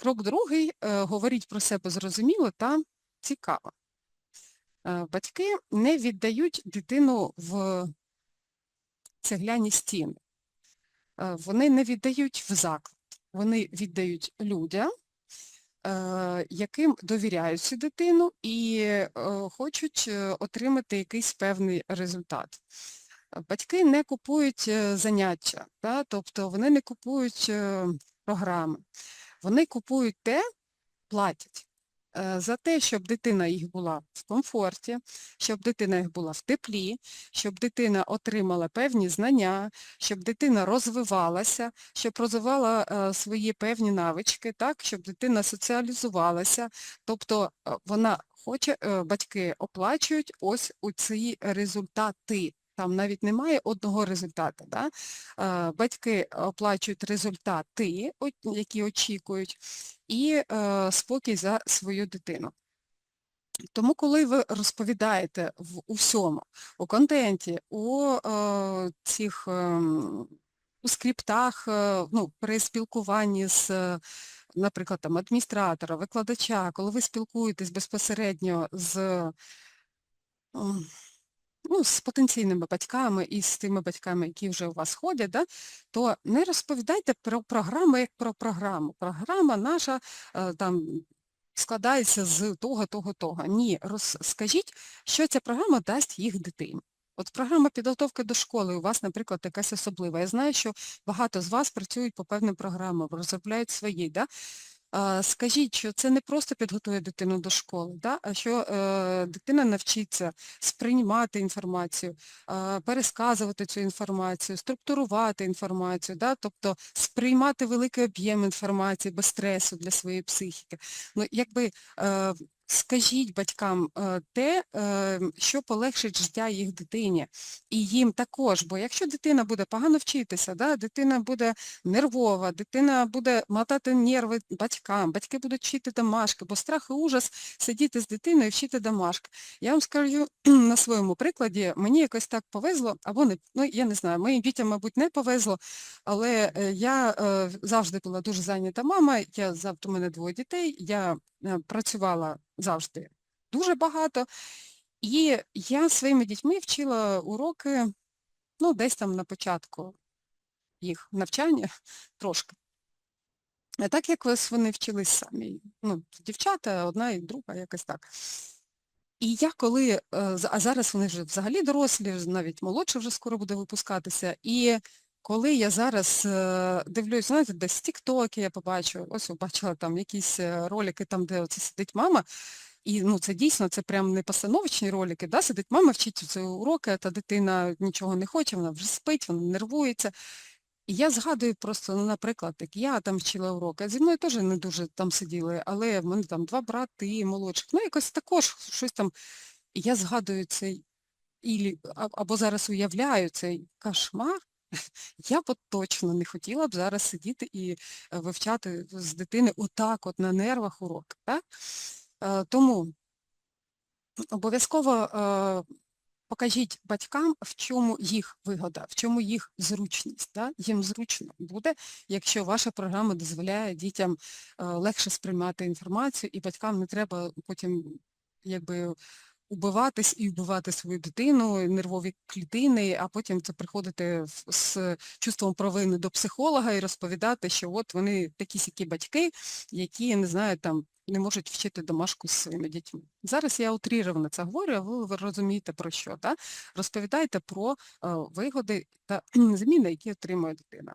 Крок другий е, говоріть про себе зрозуміло та цікаво. Е, Батьки не віддають дитину в цегляні стіни. Е, Вони не віддають в заклад, вони віддають людям, яким довіряють цю дитину і хочуть отримати якийсь певний результат. Батьки не купують заняття, тобто вони не купують програми. Вони купують те, платять е, за те, щоб дитина їх була в комфорті, щоб дитина їх була в теплі, щоб дитина отримала певні знання, щоб дитина розвивалася, щоб розвивала е, свої певні навички, так, щоб дитина соціалізувалася. Тобто е, вона хоче, батьки оплачують ось у ці результати. Там навіть немає одного результату. Да? Е, Батьки оплачують результати, які очікують, і е, спокій за свою дитину. Тому, коли ви розповідаєте в усьому, у контенті, у е, цих ем, у скриптах, е, ну, при спілкуванні з, е, наприклад, там, адміністратора, викладача, коли ви спілкуєтесь безпосередньо з ем, ну, з потенційними батьками і з тими батьками, які вже у вас ходять, да, то не розповідайте про програму як про програму. Програма наша е, там складається з того, того, того. Ні, розкажіть, що ця програма дасть їх дитині. От програма підготовки до школи у вас, наприклад, якась особлива. Я знаю, що багато з вас працюють по певним програмам, розробляють свої. Да? Скажіть, що це не просто підготує дитину до школи, да? а що е, дитина навчиться сприймати інформацію, е, пересказувати цю інформацію, структурувати інформацію, да? тобто сприймати великий об'єм інформації без стресу для своєї психіки. Ну, якби е, скажіть батькам е, те, е, що полегшить життя їх дитині. І їм також, бо якщо дитина буде погано вчитися, да? дитина буде нервова, дитина буде мотати нерви батькам, батьки будуть вчити домашки, бо страх і ужас сидіти з дитиною і вчити домашки. Я вам скажу на своєму прикладі, мені якось так повезло, або не, ну я не знаю, моїм дітям, мабуть, не повезло, але е, я завжди була дуже зайнята мама, я завжди у мене двоє дітей, я працювала завжди дуже багато, і я своїми дітьми вчила уроки, ну, десь там на початку їх навчання трошки. А так як вони вчились самі. Ну, дівчата, одна і друга, якось так. І я коли, е, а зараз вони вже взагалі дорослі, навіть молодше вже скоро буде випускатися. І коли я зараз е, дивлюсь, знаєте, десь тіктоки я побачу, ось побачила там якісь е, ролики, там, де оце сидить мама, і ну це дійсно, це прям не постановочні ролики, да? сидить мама, вчить ці уроки, та дитина нічого не хоче, вона вже спить, вона нервується. І я згадую просто, ну, наприклад, як я там вчила уроки, зі мною теж не дуже там сиділи, але в мене там два брати молодших, ну якось також щось там. І я згадую цей, або зараз уявляю цей кошмар, я б точно не хотіла б зараз сидіти і е, вивчати з дитини отак от на нервах уроки. Так? Е, Тому обов'язково е, покажіть батькам, в чому їх вигода, в чому їх зручність. Да? Їм зручно буде, якщо ваша програма дозволяє дітям легше сприймати інформацію, і батькам не треба потім якби убиватись і вбивати свою дитину, нервові клітини, а потім це приходити з чувством провини до психолога і розповідати, що от вони такі сякі батьки, які, не знаю, там не можуть вчити домашку з своїми дітьми. Зараз я утріровано це говорю, а ви, розумієте про що. Да? Розповідайте про е, вигоди та зміни, які отримує дитина.